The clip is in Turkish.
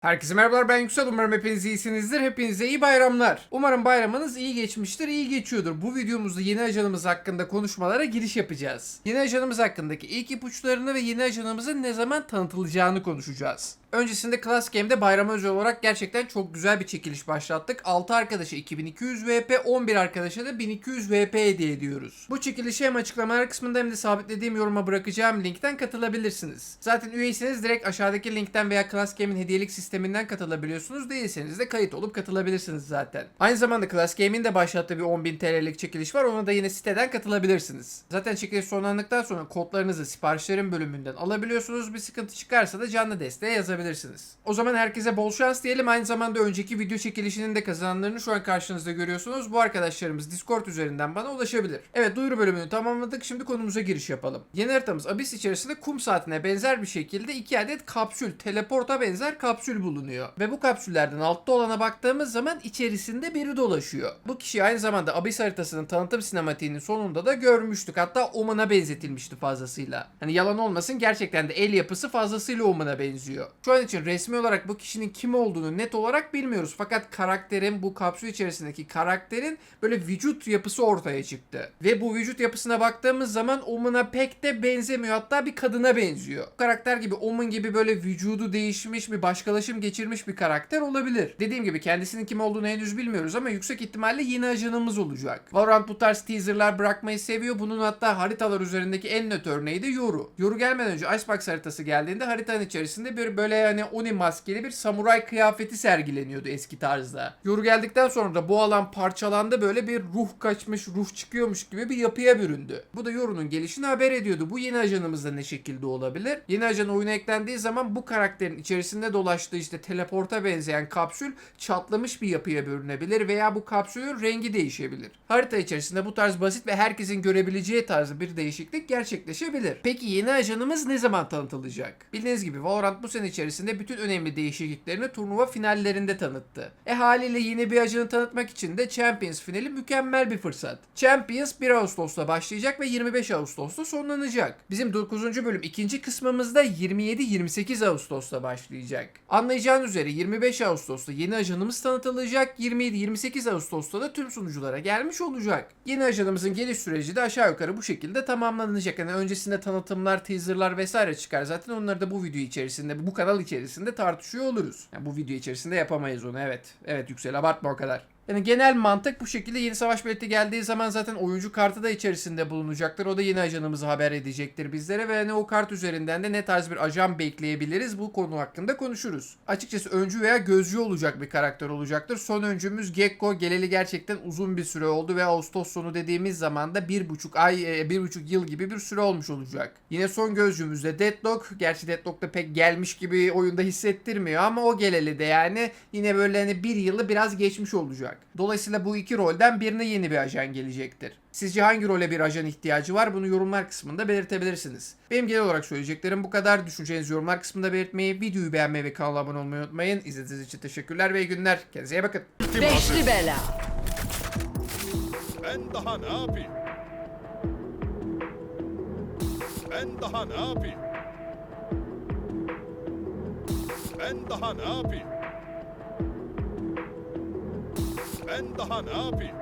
Herkese merhabalar ben Yüksel umarım hepiniz iyisinizdir. Hepinize iyi bayramlar. Umarım bayramınız iyi geçmiştir, iyi geçiyordur. Bu videomuzda yeni ajanımız hakkında konuşmalara giriş yapacağız. Yeni ajanımız hakkındaki ilk ipuçlarını ve yeni ajanımızın ne zaman tanıtılacağını konuşacağız. Öncesinde Class Game'de bayrama özel olarak gerçekten çok güzel bir çekiliş başlattık. 6 arkadaşa 2200 VP, 11 arkadaşa da 1200 VP hediye ediyoruz. Bu çekilişi hem açıklamalar kısmında hem de sabitlediğim yoruma bırakacağım linkten katılabilirsiniz. Zaten üyeyseniz direkt aşağıdaki linkten veya Class Game'in hediyelik sisteminden katılabiliyorsunuz. Değilseniz de kayıt olup katılabilirsiniz zaten. Aynı zamanda Class Game'in de başlattığı bir 10.000 TL'lik çekiliş var. Ona da yine siteden katılabilirsiniz. Zaten çekiliş sonlandıktan sonra kodlarınızı siparişlerin bölümünden alabiliyorsunuz. Bir sıkıntı çıkarsa da canlı desteğe yazabilirsiniz. O zaman herkese bol şans diyelim. Aynı zamanda önceki video çekilişinin de kazananlarını şu an karşınızda görüyorsunuz. Bu arkadaşlarımız Discord üzerinden bana ulaşabilir. Evet duyuru bölümünü tamamladık. Şimdi konumuza giriş yapalım. Yeni haritamız Abyss içerisinde kum saatine benzer bir şekilde iki adet kapsül, teleporta benzer kapsül bulunuyor. Ve bu kapsüllerden altta olana baktığımız zaman içerisinde biri dolaşıyor. Bu kişi aynı zamanda Abyss haritasının tanıtım sinematiğinin sonunda da görmüştük. Hatta Omen'a benzetilmişti fazlasıyla. Hani yalan olmasın gerçekten de el yapısı fazlasıyla Omen'a benziyor. Şu an için resmi olarak bu kişinin kim olduğunu net olarak bilmiyoruz. Fakat karakterin bu kapsül içerisindeki karakterin böyle vücut yapısı ortaya çıktı. Ve bu vücut yapısına baktığımız zaman Omen'a pek de benzemiyor. Hatta bir kadına benziyor. Karakter gibi Omen gibi böyle vücudu değişmiş bir başkalaşım geçirmiş bir karakter olabilir. Dediğim gibi kendisinin kim olduğunu henüz bilmiyoruz ama yüksek ihtimalle yeni ajanımız olacak. Valorant bu tarz teaserlar bırakmayı seviyor. Bunun hatta haritalar üzerindeki en net örneği de Yoru. Yoru gelmeden önce Icebox haritası geldiğinde haritanın içerisinde bir böyle yani Oni maskeli bir samuray kıyafeti sergileniyordu eski tarzda. Yoru geldikten sonra da bu alan parçalandı böyle bir ruh kaçmış, ruh çıkıyormuş gibi bir yapıya büründü. Bu da Yoru'nun gelişini haber ediyordu. Bu yeni ajanımız da ne şekilde olabilir? Yeni ajan oyuna eklendiği zaman bu karakterin içerisinde dolaştığı işte teleporta benzeyen kapsül çatlamış bir yapıya bürünebilir veya bu kapsülün rengi değişebilir. Harita içerisinde bu tarz basit ve herkesin görebileceği tarzda bir değişiklik gerçekleşebilir. Peki yeni ajanımız ne zaman tanıtılacak? Bildiğiniz gibi Valorant bu sene içerisinde bütün önemli değişikliklerini turnuva finallerinde tanıttı. E haliyle yeni bir ajanı tanıtmak için de Champions finali mükemmel bir fırsat. Champions 1 Ağustos'ta başlayacak ve 25 Ağustos'ta sonlanacak. Bizim 9. bölüm ikinci kısmımızda 27-28 Ağustos'ta başlayacak. Anlayacağınız üzere 25 Ağustos'ta yeni ajanımız tanıtılacak. 27-28 Ağustos'ta da tüm sunuculara gelmiş olacak. Yeni ajanımızın geliş süreci de aşağı yukarı bu şekilde tamamlanacak. Yani öncesinde tanıtımlar, teaserlar vesaire çıkar. Zaten onları da bu video içerisinde, bu kanal içerisinde tartışıyor oluruz. Yani bu video içerisinde yapamayız onu evet. Evet Yüksel abartma o kadar. Yani genel mantık bu şekilde yeni savaş bileti geldiği zaman zaten oyuncu kartı da içerisinde bulunacaktır. O da yeni ajanımızı haber edecektir bizlere ve hani o kart üzerinden de ne tarz bir ajan bekleyebiliriz bu konu hakkında konuşuruz. Açıkçası öncü veya gözcü olacak bir karakter olacaktır. Son öncümüz Gekko geleli gerçekten uzun bir süre oldu ve Ağustos sonu dediğimiz zaman da bir buçuk ay, e, bir buçuk yıl gibi bir süre olmuş olacak. Yine son gözcümüz de Deadlock. Gerçi Deadlock da pek gelmiş gibi oyunda hissettirmiyor ama o geleli de yani yine böyle hani bir yılı biraz geçmiş olacak. Dolayısıyla bu iki rolden birine yeni bir ajan gelecektir. Sizce hangi role bir ajan ihtiyacı var? Bunu yorumlar kısmında belirtebilirsiniz. Benim genel olarak söyleyeceklerim bu kadar. Düşüncenizi yorumlar kısmında belirtmeyi, videoyu beğenmeyi ve kanala abone olmayı unutmayın. İzlediğiniz için teşekkürler ve iyi günler. Kendinize iyi bakın. Beşli bela. Ben daha ne yapayım? Ben daha ne yapayım? Ben daha ne yapayım? Ben daha ne yapayım?